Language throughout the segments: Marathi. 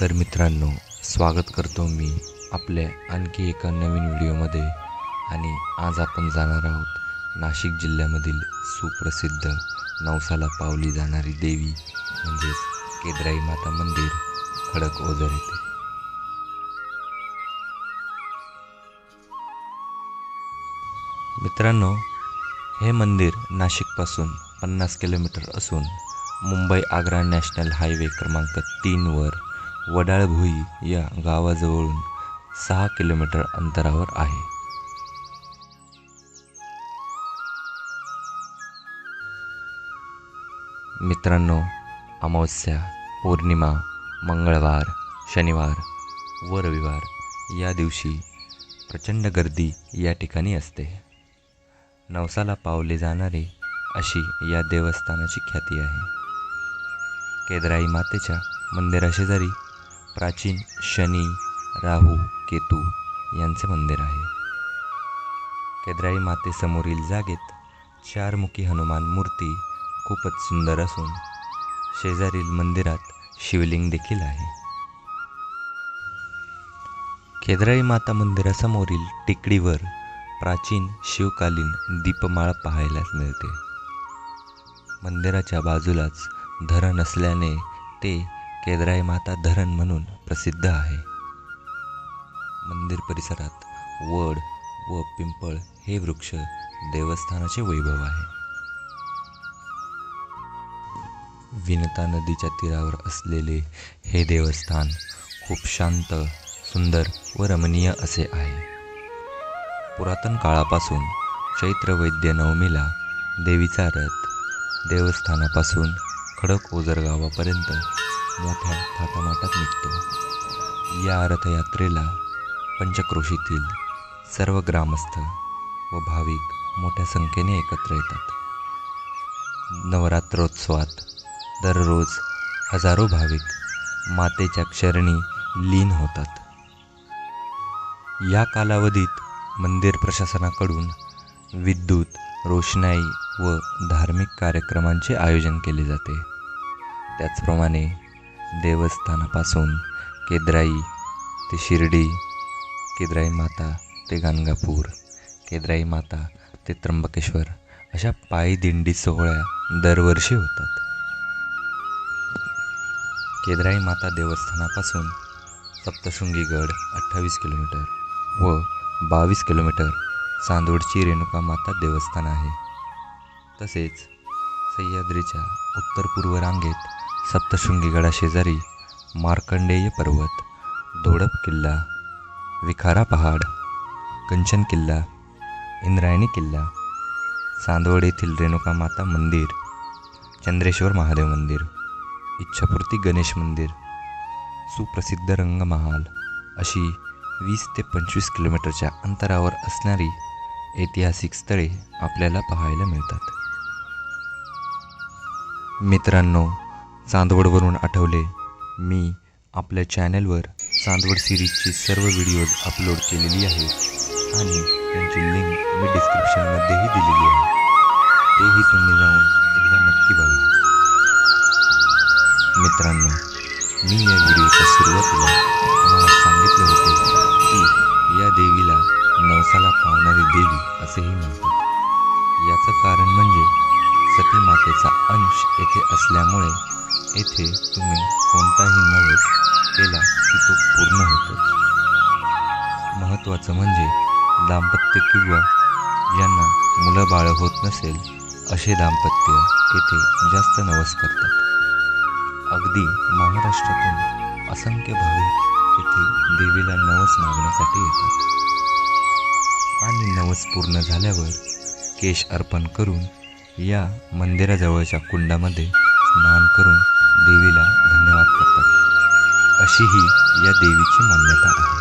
तर मित्रांनो स्वागत करतो मी आपल्या आणखी एका नवीन व्हिडिओमध्ये. आणि आज आपण जाणार आहोत नाशिक जिल्ह्यामधील सुप्रसिद्ध नवसाला पावली जाणारी देवी म्हणजेच केद्राई माता मंदिर खडक ओझर येथे. मित्रांनो हे मंदिर नाशिकपासून पन्नास किलोमीटर असून मुंबई आग्रा नॅशनल हायवे क्रमांक तीनवर वडाळभुई या गावाजवळून सहा किलोमीटर अंतरावर आहे. मित्रांनो अमावस्या पौर्णिमा मंगळवार शनिवार व रविवार या दिवशी प्रचंड गर्दी या ठिकाणी असते. नवसाला पावले जाणारे अशी या देवस्थानाची ख्याती आहे. केदराई मातेच्या मंदिराशेजारी प्राचीन शनी राहू केतू यांचे मंदिर आहे. केद्राळी मातेसमोरील जागेत चारमुखी हनुमान मूर्ती खूपच सुंदर असून शेजारील मंदिरात शिवलिंग देखील आहे. केद्राई माता मंदिरासमोरील टेकडीवर प्राचीन शिवकालीन दीपमाळ पाहायला मिळते. मंदिराच्या बाजूलाच धरण असल्याने ते केदराई माता धरण म्हणून प्रसिद्ध आहे. मंदिर परिसरात वड व पिंपळ हे वृक्ष देवस्थानाचे वैभव आहे. विनता नदीच्या तीरावर असलेले हे देवस्थान खूप शांत सुंदर व रमणीय असे आहे. पुरातन काळापासून चैत्र वैद्य नवमीला देवीचा रथ देवस्थानापासून खडक ओझर गावापर्यंत मोठ्या थाटामाटात निघतो. या रथयात्रेला पंचक्रोशीतील सर्व ग्रामस्थ व भाविक मोठ्या संख्येने एकत्र येतात. नवरात्रोत्सवात दररोज हजारो भाविक मातेच्या क्षरणी लीन होतात. या कालावधीत मंदिर प्रशासनाकडून विद्युत रोषणाई व धार्मिक कार्यक्रमांचे आयोजन केले जाते. त्याचप्रमाणे देवस्थानापासून केद्राई ते शिर्डी केद्राई माता ते गाणगापूर केद्राई माता ते त्र्यंबकेश्वर अशा पायी दिंडी सोहळ्या दरवर्षी होतात. केद्राई माता देवस्थानापासून सप्तशृंगीगड अठ्ठावीस किलोमीटर व बावीस किलोमीटर चांदोडची रेणुका माता देवस्थान आहे. तसेच सह्याद्रीच्या उत्तर पूर्व रांगेत सप्तशृंगी शेजारी मार्कंडेय पर्वत धोडप किल्ला विखारा पहाड कंचन किल्ला इंद्रायणी किल्ला चांदवड येथील रेणुका माता मंदिर चंद्रेश्वर महादेव मंदिर इच्छापूर्ती गणेश मंदिर सुप्रसिद्ध रंगमहाल अशी वीस ते पंचवीस किलोमीटरच्या अंतरावर असणारी ऐतिहासिक स्थळे आपल्याला पाहायला मिळतात. मित्रांनो चांदवडवरून आठवले. मी आपल्या चॅनलवर चांदवड सिरीजची सर्व व्हिडिओज अपलोड केलेली आहे आणि त्यांची लिंक मी डिस्क्रिप्शनमध्येही दिलेली आहे. तेही तुम्ही जाऊन एकदा नक्की बघा. मित्रांनो मी या व्हिडिओच्या सुरुवातीला तुम्हाला सांगितले होते की या देवीला नवसाला पावणारी देवी असेही म्हणतात. याचं कारण म्हणजे सती मातेचा अंश येथे असल्यामुळे येथे तुम्ही कोणताही नवस केला की तो पूर्ण होतो. महत्त्वाचं म्हणजे दाम्पत्य किंवा ज्यांना मुलं बाळं होत नसेल असे दाम्पत्य येथे जास्त नवस करतात. अगदी महाराष्ट्रातून असंख्य भाविक येथे देवीला नवस मागण्यासाठी येतात. आणि नवस पूर्ण झाल्यावर केश अर्पण करून या मंदिराजवळच्या कुंडामध्ये स्नान करून देवीला धन्यवाद करतात. अशी ही या देवीची मान्यता आहे.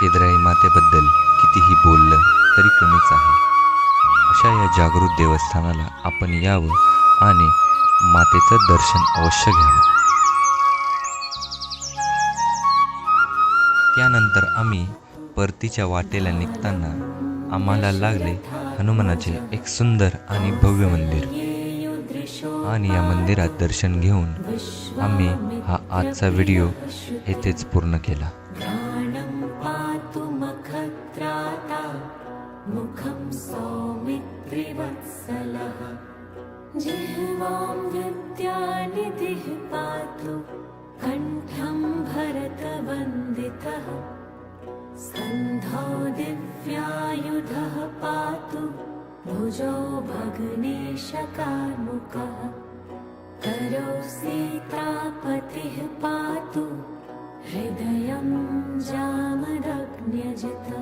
केदराई मातेबद्दल कितीही बोललं तरी कमीच आहे. अशा या जागृत देवस्थानाला आपण यावं आणि मातेचं दर्शन अवश्य घ्यावं. त्यानंतर आम्ही परतीच्या वाटेला निघताना आम्हाला लागले हनुमानाचे एक सुंदर आणि भव्य मंदिर. आणि या मंदिरात दर्शन घेऊन आम्ही हा आजचा व्हिडिओ येथेच पूर्ण केला. घ्राणं पातु मखत्राता मुखं सौमित्रिवत्सलः। जिह्वां विद्यानिधिः पातु कण्ठं भरतवन्दितः। स्कन्धौ दिव्यायुधः पातु भुजौ भग्नेशकार्मुकः करौ सीतापतिः पातु हृदयं जामदग्न्यजित।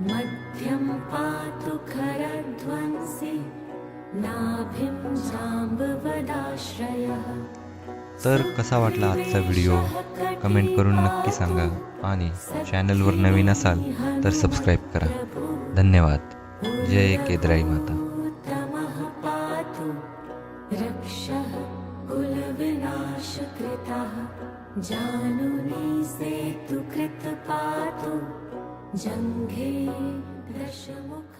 मध्यं पातु खरध्वंसि नाभिं जाम्बवदाश्रयः। तर कसा वाटला आजचा व्हिडिओ? कमेंट करून नक्की सांगा आणि चॅनलवर नवीन असाल तर सबस्क्राईब करा. धन्यवाद. जय केदराई माता. रक्षः कुलविनाशकृतः जानुनी सेतु कृत पातु जङ्घे दशमुखान्